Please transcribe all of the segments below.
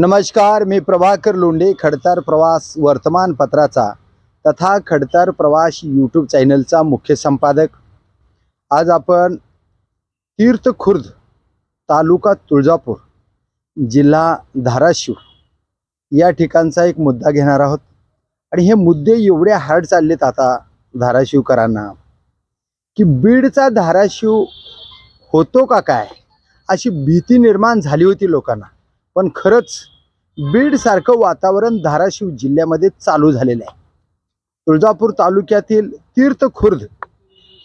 नमस्कार मी प्रभाकर लोंढे खडतर प्रवास वर्तमानपत्राचा तथा खडतर प्रवास यूट्यूब चॅनलचा मुख्य संपादक. आज आपण तीर्थखुर्द तालुका तुळजापूर जिल्हा धाराशिव या ठिकाणचा एक मुद्दा घेणार आहोत. आणि हे मुद्दे एवढे हार्ड चाललेत आता धाराशिवकरांना की बीडचा धाराशिव होतो का काय? अशी भीती निर्माण झाली होती लोकांना. पण खरंच बीडसारखं वातावरण धाराशिव जिल्ह्यामध्ये चालू झालेलं आहे. तुळजापूर तालुक्यातील तीर्थखुर्द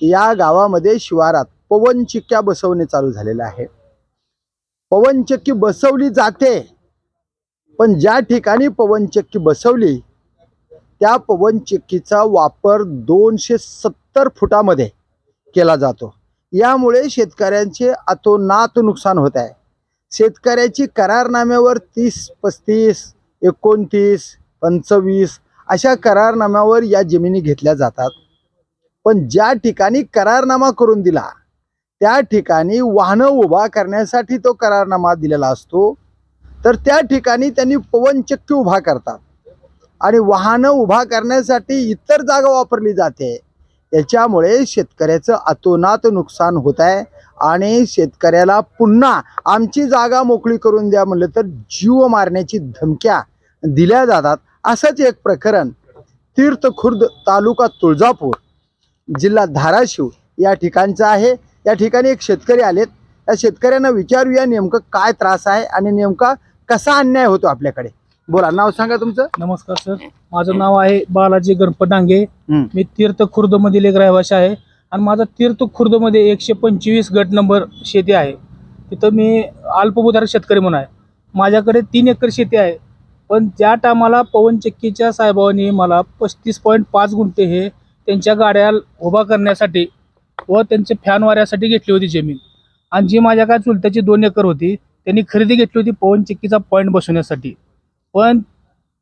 या गावामध्ये शिवारात पवनचिक्क्या बसवणे चालू झालेलं आहे. पवनचक्की बसवली जाते पण ज्या ठिकाणी पवनचक्की बसवली त्या पवनचक्कीचा वापर दोनशे सत्तर फुटामध्ये केला जातो. यामुळे शेतकऱ्यांचे अतोनात नुकसान होत आहे. शेतकऱ्याची करारनाम्यावर तीस पस्तीस एकोणतीस पंचवीस अशा करारनाम्यावर या जमिनी घेतल्या जातात. पण ज्या ठिकाणी करारनामा करून दिला त्या ठिकाणी वाहनं उभा करण्यासाठी तो करारनामा दिलेला असतो. तर त्या ठिकाणी त्यांनी पवनचक्की उभा करतात. आणि वाहनं उभा करण्यासाठी इतर जागा वापरली जाते. याच्यामुळे शेतकऱ्याचं अतोनात नुकसान होत आहे. आणि शेतकऱ्याला पुन्हा आमची जागा मोकळी करून द्या म्हणलं तर जीव मारण्याची धमक्या दिल्या जातात. असंच एक प्रकरण तीर्थखुर्द तालुका तुळजापूर जिल्हा धाराशिव या ठिकाणचं आहे. या ठिकाणी एक शेतकरी आलेत. त्या शेतकऱ्यांना विचारूया नेमकं काय त्रास आहे आणि नेमका कसा अन्याय होतो आपल्याकडे? बोला नाव सांगा तुमचं. नमस्कार सर. माझं नाव आहे बालाजी गणपत डांगे. मी तीर्थ खुर्द मधील एक रहिवासी आहे. आणि माझा तीर्थ खुर्दमध्ये एकशे पंचवीस गट नंबर शेती आहे. तिथं मी अल्पभूधारक शेतकरी म्हणून आहे. माझ्याकडे तीन एकर शेती आहे. पण त्या टायमाला पवनचक्कीच्या साहेबांनी मला पस्तीस पॉईंट पाच गुंठे हे त्यांच्या गाड्या उभा करण्यासाठी व त्यांचे फॅन वाऱ्यासाठी घेतली होती जमीन. आणि जी माझ्या काय चुलत्याची दोन एकर होती त्यांनी खरेदी घेतली होती पवनचक्कीचा पॉईंट बसवण्यासाठी. पण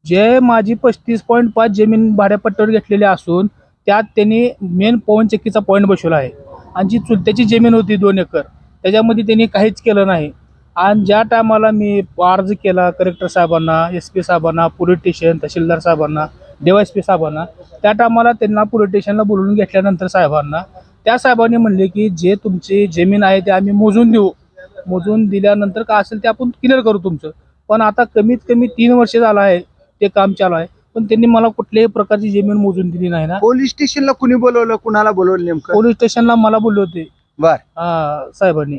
जे माझी पस्तीस पॉईंट पाच जमीन भाड्यापट्ट्यावर घेतलेली असून त्यात त्यांनी मेन पवनचक्कीचा पॉईंट बसवला आहे. आणि जी चुलत्याची जमीन होती दोन एकर त्याच्यामध्ये त्यांनी काहीच केलं नाही. आणि ज्या टायमाला मी अर्ज केला कलेक्टर साहेबांना एस पी साहेबांना पोलीस स्टेशन तहसीलदार साहेबांना एस पी साहेबांना त्या टायमाला त्यांना पोलीस स्टेशनला बोलवून घेतल्यानंतर साहेबांना त्या साहेबांनी म्हणले की जे तुमची जमीन आहे ते आम्ही मोजून देऊ. मोजून दिल्यानंतर काय असेल ते आपण क्लिअर करू तुमचं. पण आता कमीत कमी तीन वर्ष झालं आहे ते काम चालू आहे. पण त्यांनी मला कुठल्याही प्रकारची जमीन मोजून दिली नाही ना. पोलीस स्टेशनला कुणी बोलवलं? कुणाला बोलवलं नेमकं? पोलीस स्टेशनला मला बोलले होते. बर. हा, साहेबांनी.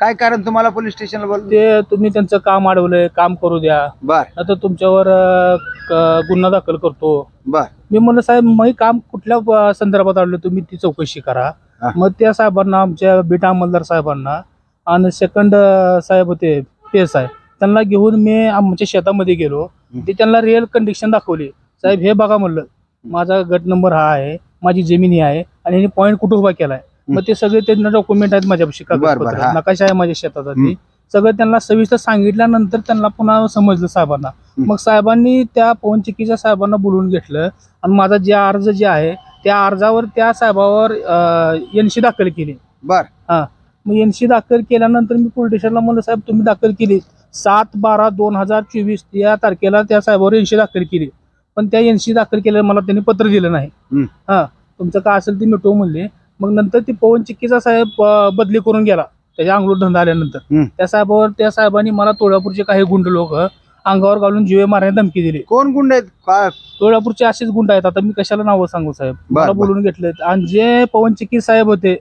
काय कारण तुम्हाला पोलीस स्टेशनला बोलवलं? ते तुम्ही त्यांचं काम अडवलंय काम करू द्या. बर. आता तुमच्यावर अं, क- गुन्हा दाखल करतो. बर. मी म्हणलं साहेब मी काम कुठल्या अं, संदर्भात आलं तुम्ही ती चौकशी करा. हा. मग त्या साहेबांना आमच्या बीटा अंमलदार साहेबांना आणि सेकंड साहेब होते पेस आहे त्यांना घेऊन मी आमच्या शेतामध्ये गेलो. ते त्यांना रिअल कंडिशन दाखवली. साहेब हे बघा म्हणलं माझा गट नंबर हा आहे माझी जमीन ही आहे आणि ह्यांनी पॉईंट कुठं उभा केलाय? मग ते सगळे त्यांना डॉक्युमेंट आहेत माझ्यापाशी बरं, कागदपत्र. नकाशा आहे माझ्या शेतात हम्म. सगळं त्यांना सविस्तर सांगितल्यानंतर त्यांना पुन्हा समजलं साहेबांना. मग साहेबांनी त्या पवनचक्कीच्या साहेबांना बोलवून घेतलं आणि माझा जे अर्ज जे आहे त्या अर्जावर त्या साहेबावर एनशी दाखल केली. बर. मग एनशी दाखल केल्यानंतर मी पोलीस स्टेशनला म्हणलं साहेब तुम्ही दाखल केली सात बारा दोन हजार चोवीस या तारखेला त्या साहेबावर एनशी दाखल केली. पण त्या एनशी दाखल केल्यावर मला त्यांनी पत्र दिलं नाही. हा तुमचं काय असेल ते मिटव म्हणले. मग नंतर ती पवन चिक्कीचा साहेब बदली करून गेला. त्याच्या अंगलूर धंदा आल्यानंतर. त्या साहेबावर त्या साहेबांनी मला तुळजापूरचे काही गुंड लोक अंगावर घालून जीवे मारण्याची धमकी दिली. कोण गुंड आहेत? तुळजापूरचे असेच गुंड आहेत. आता मी कशाला नावं सांगू साहेब? मला. बोलून घेतले आणि जे पवन चिक्की साहेब होते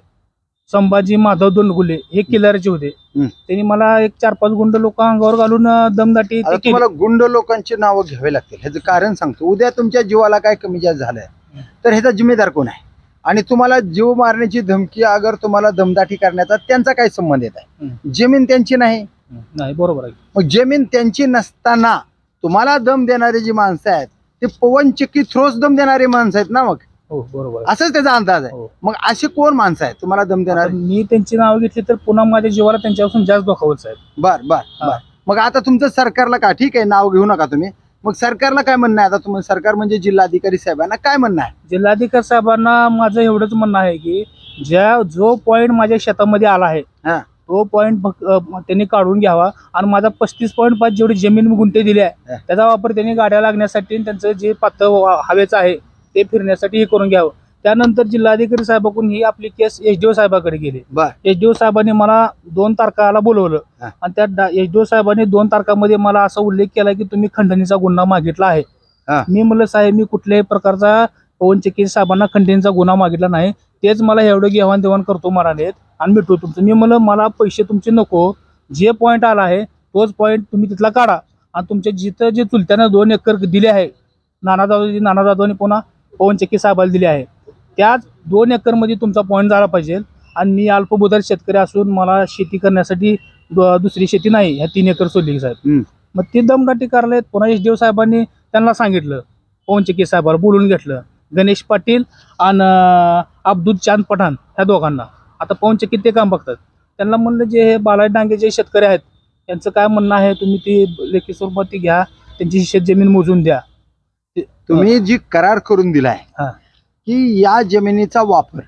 संभाजी माधव दोनगुले हे किल्लारचे होते. हम्म. त्यांनी मला एक चार पाच गुंड लोक अंगावर घालून अं, दमदाटी आता ते केली. तुम्हाला गुंड लोकांची नावं घ्यावी लागतील. ह्याचं कारण सांगतो. उद्या तुमच्या जीवाला काय कमी जास्त झालंय? तर ह्याचा जिम्मेदार कोण आहे? आणि तुम्हाला जीव मारण्याची धमकी अगर तुम्हाला दमदाटी करण्याचा त्यांचा काय संबंध येत आहे? जमीन त्यांची नाही. नाही बरोबर आहे. मग जमीन त्यांची नसताना तुम्हाला दम देणारी जी माणसं आहेत ते पवनचक्की थ्रोच दम देणारी माणसं आहेत ना मग? हो बरोबर. असंच त्याचा अंदाज आहे. हो. मग अशी कोण माणसं आहेत? तुम्हाला दम आता देणारी? मी त्यांची नाव घेतली तर पुन्हा माझ्या जीवाला त्यांच्यापासून जास्त दुखावत साहेब. बर बर हा. बर. मग आता तुमचं सरकारला का? ठीक आहे नाव घेऊ नका तुम्ही. मग सरकारला काय म्हणणं आहे? आता सरकार म्हणजे जिल्हाधिकारी साहेबांना काय म्हणणं आहे? जिल्हाधिकारी साहेबांना माझं एवढंच म्हणणं आहे की ज्या जो पॉइंट माझ्या शेतामध्ये आला आहे हा. तो पॉईंट त्यांनी काढून घ्यावा. आणि माझा पस्तीस पॉईंट पाच जेवढी जमीन मी गुंठे दिली आहे. त्याचा वापर त्यांनी गाड्या लागण्यासाठी आणि त्यांचं जे पातळ वा- हवेचं आहे ते फिरण्यासाठी हे करून घ्यावं. त्यानंतर जिल्हाधिकारी साहेबाकडून ही आपली केस एच डी ओ साहेबाकडे गेली. बर. एच डी ओ साहेबांनी मला दोन तारखाला बोलवलं. आणि त्या एच डी ओ साहेबांनी दोन तारखामध्ये मला असा उल्लेख केला की तुम्ही खंडणीचा गुन्हा मागितला आहे. मी म्हणलं साहेब मी कुठल्याही प्रकारचा पवन चक्की साहेबांना खंडणीचा गुन्हा मागितला नाही. तेच मला एवढं घेवाण देवाण करतो म्हणालेत आणि भेटू तुमचं. मी म्हणलं मला पैसे तुमचे नको. जे पॉईंट आला आहे तोच पॉईंट तुम्ही तिथला काढा. आणि तुमच्या जिथं जे चुलत्यानं दोन एकर दिले आहे नाना जाधव नाना जाधवने पुन्हा पवन चक्की साहेबाला दिले आहे. त्याच दोन एकरमध्ये तुमचा पॉईंट झाला पाहिजे. आणि मी अल्पभूधार शेतकरी असून मला शेती करण्यासाठी दुसरी शेती नाही ह्या तीन एकर सोडली साहेब. मग ते दमदाटी करायला पुन्हा एच डी साहेबांनी त्यांना सांगितलं पवन चक्की साहेबाला बोलून घेतलं गणेश पाटील आणि अब्दुल चांद पठाण ह्या दोघांना. आता पवन चक्कीत ते काम बघतात. त्यांना म्हणलं जे हे बालाजी डांगे जे शेतकरी आहेत त्यांचं काय म्हणणं आहे तुम्ही ती लेखी स्वरूपात ती घ्या त्यांची शेत जमीन मोजून द्या. तुम्ही जी करार करून दिलाय. की या जमिनीचा वापर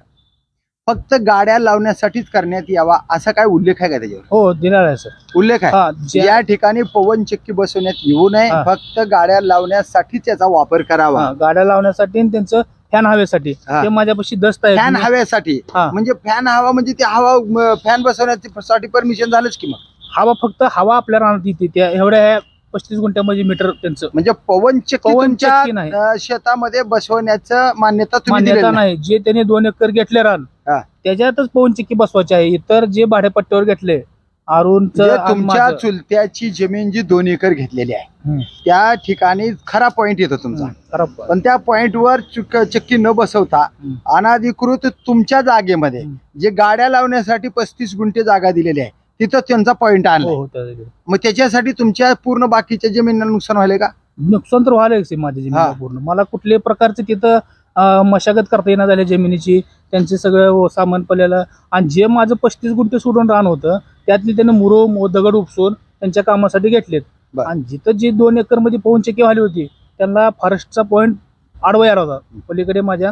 फक्त गाड्या लावण्यासाठीच करण्यात यावा असा काय उल्लेख आहे का त्याच्यावर? हो दिलेला आहे सर. उल्लेख आहे? हा या ठिकाणी पवन चक्की बसवण्यात येऊ नये. फक्त गाड्या लावण्यासाठीच याचा वापर करावा. गाड्या लावण्यासाठी त्यांचं फॅन हवेसाठी. ते माझ्यापाशी दस्त आहे फॅन तुम्ही- हव्यासाठी हा. म्हणजे फॅन हवा म्हणजे ते हवा फॅन बसवण्यासाठी परमिशन झालंच की मग? हवा फक्त हवा आपल्या त्या एवढ्या पस्तीस गुंठ्यामध्ये मीटर त्यांचं म्हणजे पवन चक्की पवन तुमच्या चक्की नाही. अं, शेतामध्ये बसवण्याचं मान्यता तुम्ही मान्यता दिलेली नाही. जे त्यांनी दोन एकर घेतले रान हा. त्याच्यातच पवन चक्की बसवायची आहे इतर जे भाडेपट्ट्यावर घेतले अरुणचं म्हणजे आणि तुमच्या माझं. चुलत्याची जमीन जी दोन एकर घेतलेली आहे हम्म. त्या ठिकाणी खरा पॉइंट येतो तुमचा खराब पण त्या पॉइंटवर चुक चक्की न बसवता हम्म. अनाधिकृत तुमच्या जागेमध्ये हम्म. जे गाड्या लावण्यासाठी पस्तीस गुंठे जागा दिलेली आहे तिथं त्यांचा पॉइंट हो आणला हो त्या- मग त्याच्यासाठी तुमच्या पूर्ण बाकीच्या जमिनीला नुकसान व्हायला का? नुकसान तर व्हायला माझ्या हा. जमिनीला पूर्ण. मला कुठल्याही प्रकारचे तिथं अं, मशागत करता येणार झाल्या जमिनीची. त्यांचे सगळं व- सामान पडलेलं. आणि जे माझं पस्तीस गुंठे सोडून रान होतं त्यातली त्याने मुरो मो- दगड उपसून त्यांच्या कामासाठी घेतलेत. बर. आणि जिथं जी दोन एकरमध्ये पवन चक्की व्हाली होती त्यांना फॉरेस्टचा पॉईंट आडवा यायला होता. पलीकडे माझ्या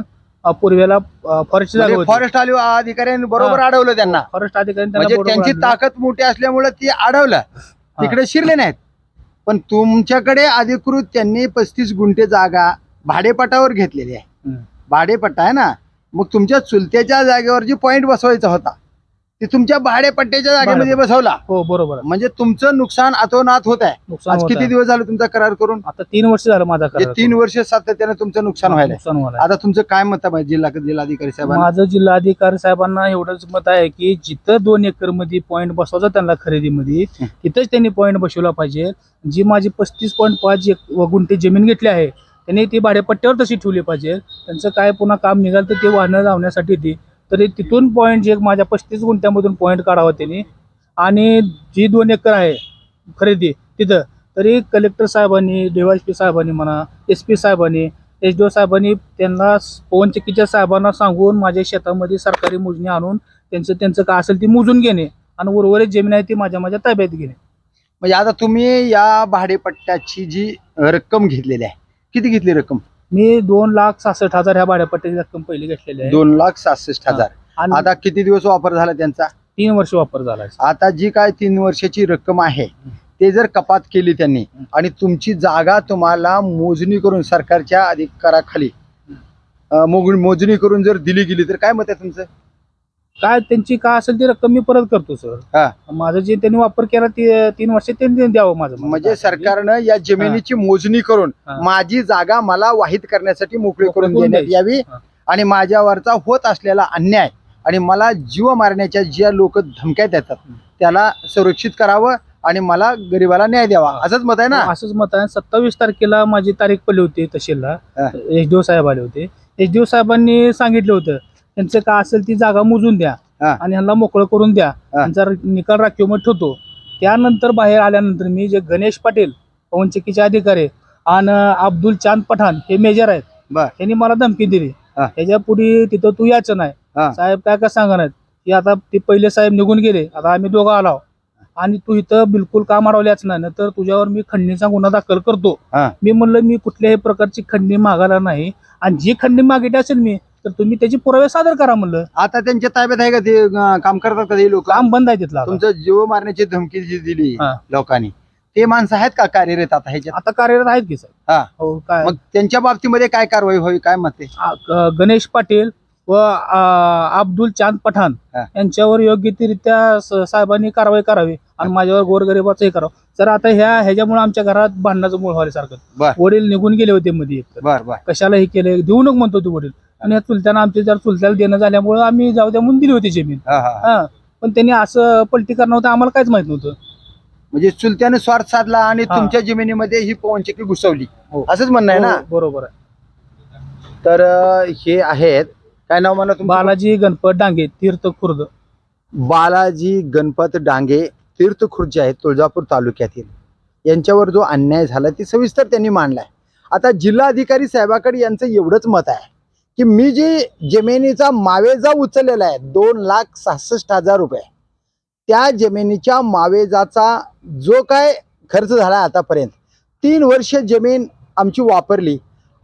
पूर्वेला फॉरेस्ट जागा होती. फॉरेस्ट आले अधिकाऱ्यांनी बरोबर हा. अडवलं त्यांना. फॉरेस्ट अधिकारी त्यांना म्हणजे त्यांची. ताकद मोठी असल्यामुळे ती अडवलं. तिकडे शिरले नाहीत. पण तुमच्याकडे अधिकृत त्यांनी पस्तीस गुंठे जागा भाडेपट्टावर घेतलेली आहे. भाडेपट्टा आहे ना? मग तुमच्या चुलत्याच्या जागेवर जी पॉइंट बसवायचा होता ते तुमच्या भाडेपट्ट्याच्या जागेमध्ये बसवला. हो बरोबर. म्हणजे तुमचं नुकसान अतोनात होत आहे. नुकसान आज होत किती आहे. दिवस झाले तुमचा करार करून? आता तीन वर्ष झालं माझा करार तीन वर्ष सातत्याने तुमचं नुकसान व्हायला नुकसान व्हायला आता तुमचं काय मत आहे जिल्हा जिल्हाधिकारी साहेबांना? माझं जिल्हाधिकारी साहेबांना एवढंच मत आहे की जिथं दोन एकरमध्ये पॉईंट बसवायचा त्यांना खरेदीमध्ये हं. तिथंच त्यांनी पॉईंट बसवला पाहिजे. जी माझी पस्तीस पॉईंट पाच एक गुंठे जमीन घेतली आहे त्यांनी ती भाडेपट्ट्यावर तशी ठेवली पाहिजे. त्यांचं काय पुन्हा काम निघाल तर ते वाहनं लावण्यासाठी ती तरी तिथून पॉईंट जे माझ्या पस्तीस गुंठ्यामधून पॉईंट काढावा त्यांनी. आणि जी दोन एकर आहे खरेदी तिथं तरी कलेक्टर साहेबांनी डीवायसपी साहेबांनी म्हणा एस पी साहेबांनी एच डी ओ साहेबांनी त्यांना पवनचक्कीच्या साहेबांना सांगून माझ्या शेतामध्ये सरकारी मोजणी आणून त्यांचं त्यांचं काय असेल ती मोजून घेणे आणि उर्वरित जमीन आहे ती माझ्या माझ्या ताब्यात घेणे. म्हणजे आता तुम्ही या भाडेपट्ट्याची जी रक्कम घेतलेली आहे किती घेतली रक्कम? मी दोन लाख सहासष्ट हजार ह्या भाड्यापट्ट्याची रक्कम पहिली घेतलेली आहे. दोन लाख सहासष्ट हजार. आणि आता किती दिवस वापर झाला त्यांचा? तीन वर्ष वापर झाला आहे. आता जी काय तीन वर्षाची रक्कम आहे ते जर कपात केली त्यांनी आणि तुमची जागा तुम्हाला मोजणी करून सरकारच्या अधिकाराखाली अं, मोग- मोजणी करून जर दिली गेली तर काय मत आहे तुमचं? काय त्यांची काय असेल ती रक्कम मी परत करतो सर हा. माझं जे त्यांनी वापर केला ते तीन वर्ष त्यांनी द्यावं माझं म्हणजे सरकारनं या जमिनीची मोजणी करून हा. माझी जागा मला वाहित करण्यासाठी मोकळी मोकळी करून करून देण्यात द्यायची. यावी हा. आणि माझ्यावरचा होत असलेला अन्याय आणि मला जीव मारण्याच्या ज्या लोक धमक्या देतात त्याला सुरक्षित करावं आणि मला गरिबाला न्याय द्यावा हा. असंच मत आहे ना असंच मत आहे सत्तावीस तारखेला माझी तारीख पडली होती तहसीलला हा. एच डी साहेब आले होते एच डी साहेबांनी सांगितलं होतं त्यांचं काय असेल ती जागा मोजून द्या हा. आणि ह्यांना मोकळं करून द्या. त्यांचा निकाल राखीव मग ठेवतो त्यानंतर बाहेर आल्यानंतर मी जे गणेश पाटील पवनचक्कीचे अधिकारी आणि अब्दुल चांद पठाण हे मेजर आहेत बर. त्यांनी मला धमकी दिली हा. त्याच्या पुढे तिथं तू यायचं नाही हा. साहेब काय काय सांगणार की आता ते पहिले साहेब निघून गेले आता आम्ही दोघं आलो आणि तू इथं बिलकुल काम अडवल्याच नाही तर तुझ्यावर मी खंडणीचा गुन्हा दाखल करतो हा. मी म्हणलं मी कुठल्याही प्रकारची खंडणी मागायला नाही आणि जी खंडणी मागितली असेल मी तर तुम्ही त्याची पुरावे सादर करा म्हणलं. आता त्यांच्या ताब्यात आहे का ते अं, काम करतात का ते लोक? काम बंद आहे तिथला. तुमचं जीव मारण्याची धमकी जी दिली हा. लोकांनी ते माणसं आहेत का कार्यरत आता ह्याच्यात? आता कार्यरत आहेत की साहेब. हा. हो काय? मग त्यांच्या बाबतीमध्ये काय कारवाई व्हावी काय मत आहे? आ- ग- गणेश पाटील व आ, अब्दुल चांद पठाण हा. यांच्यावर योग्य ती रित्या स- साहेबांनी कारवाई करावी आणि माझ्यावर गोरगरिबाचं हे करावं. तर आता ह्या ह्याच्यामुळे आमच्या घरात भांडणाचं मूळ व्हायसारखं बर. वडील निघून गेले होते मध्ये एकतर. बर बर. कशाला हे केले देऊ नको म्हणतो ते वडील. आणि या चुलत्यानं आमच्या जर चुलत्याला देणं झाल्यामुळे आम्ही जाऊ द्या म्हणून दिली होती जमीन. हा, हा, हा. हा पण त्यांनी असं पलटी करणार होतं आम्हाला काहीच माहीत नव्हतं. म्हणजे चुलत्याने स्वार्थ साधला आणि हा. तुमच्या जमिनीमध्ये ही पवनचक्की घुसवली. हो. असंच म्हणणं आहे ना? हो, बरोबर आहे. तर अं, हे आहेत. काय नाव म्हणा बालाजी गणपत डांगे तीर्थ खुर्द बालाजी गणपत डांगे तीर्थखुर्द जे आहेत तुळजापूर तालुक्यातील. यांच्यावर जो अन्याय झाला ती सविस्तर त्यांनी मांडलाय. आता जिल्हाधिकारी साहेबाकडे यांचं एवढंच मत आहे. की मी जी जमिनीचा मावेजा उचललेला आहे दोन लाख सहासष्ट हजार रुपये. त्या जमिनीच्या मावेजाचा जो काय खर्च झाला आतापर्यंत तीन वर्ष जमीन आमची वापरली.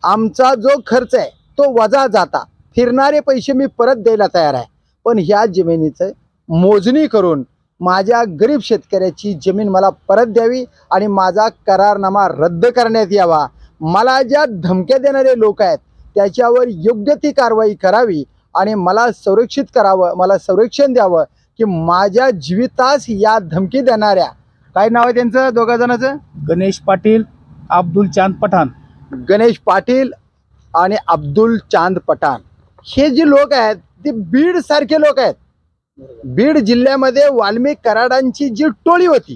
आमचा जो खर्च आहे तो वजा जाता. फिरणारे पैसे मी परत द्यायला तयार आहे. पण ह्या जमिनीचं मोजणी करून माझ्या गरीब शेतकऱ्याची जमीन मला परत द्यावी आणि माझा करारनामा रद्द करण्यात यावा. मला ज्या धमक्या देणारे लोक आहेत त्याच्यावर योग्य ती कारवाई करावी आणि मला संरक्षित करावं मला संरक्षण द्यावं की माझ्या जीवितास या धमकी देणाऱ्या. काय नाव आहे त्यांचं दोघा जणांचं? गणेश पाटील अब्दुल चांद पठाण. गणेश पाटील आणि अब्दुल चांद पठाण. हे जे लोक आहेत ते बीड सारखे लोक आहेत. बीड जिल्ह्यामध्ये वाल्मिक कराडांची जी टोळी होती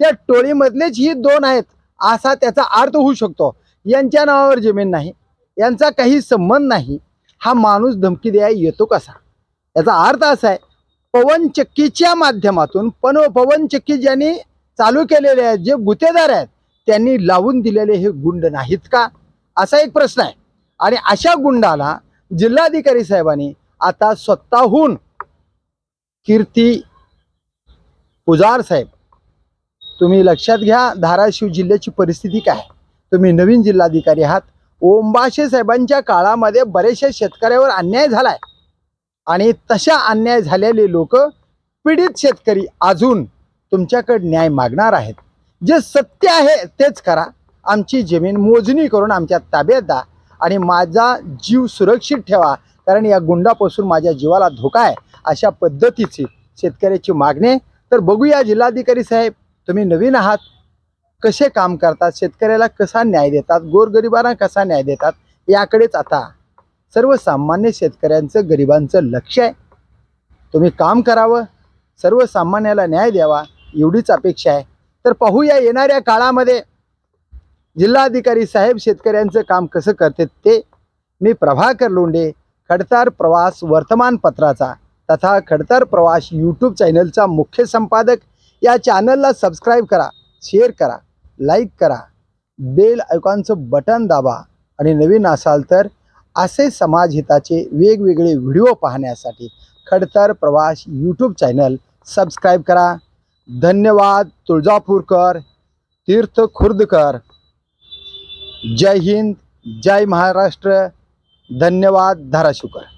त्या टोळीमधलेच ही दोन आहेत. असा त्याचा अर्थ होऊ शकतो. यांच्या नावावर जमीन नाही. यांचा काही संबंध नाही. हा माणूस धमकी द्याय येतो कसा? याचा अर्थ असा आहे पवनचक्कीच्या माध्यमातून पण पवनचक्की ज्यांनी चालू केलेले आहेत जे गुतेदार आहेत त्यांनी लावून दिलेले हे गुंड नाहीत का? असा एक प्रश्न आहे. आणि अशा गुंडाला जिल्हाधिकारी साहेबांनी आता स्वतःहून कीर्ती पुजार साहेब तुम्ही लक्षात घ्या धाराशिव जिल्ह्याची परिस्थिती काय आहे. तुम्ही नवीन जिल्हाधिकारी आहात ओंबाशे साहेबांच्या काळामध्ये बरेचशा शेतकऱ्यावर अन्याय झालाय. आणि तशा अन्याय झालेले लोक पीडित शेतकरी अजून तुमच्याकडे न्याय मागणार आहेत. जे सत्य आहे तेच करा. आमची जमीन मोजणी करून आमच्या ताब्यात द्या आणि माझा जीव सुरक्षित ठेवा. कारण या गुंडापासून माझ्या जीवाला धोका आहे. अशा पद्धतीची शेतकऱ्याची मागणी तर बघूया जिल्हाधिकारी साहेब तुम्ही नवीन आहात. कसे काम करतात शेतकऱ्याला कसा न्याय देतात गोरगरिबांना कसा न्याय देतात याकडेच आता सर्वसामान्य शेतकऱ्यांचं गरिबांचं लक्ष आहे. तुम्ही काम करावं सर्वसामान्याला न्याय द्यावा एवढीच अपेक्षा आहे. तर पाहूया येणाऱ्या काळामध्ये जिल्हाधिकारी साहेब शेतकऱ्यांचं काम कसं करते ते. मी प्रभाकर लोंढे खडतार प्रवास वर्तमानपत्राचा तथा खडतार प्रवास यूट्यूब चॅनलचा मुख्य संपादक. या चॅनलला सबस्क्राईब करा शेअर करा. लाईक करा. बेल आयकॉनचं बटन दाबा. आणि नवीन असाल तर असे समाजहिताचे वेगवेगळे व्हिडिओ पाहण्यासाठी खडतर प्रवास यूट्यूब चॅनल सबस्क्राईब करा. धन्यवाद. तुळजापूरकर तीर्थ खुर्दकर. जय हिंद जय महाराष्ट्र. धन्यवाद. धाराशिवकर.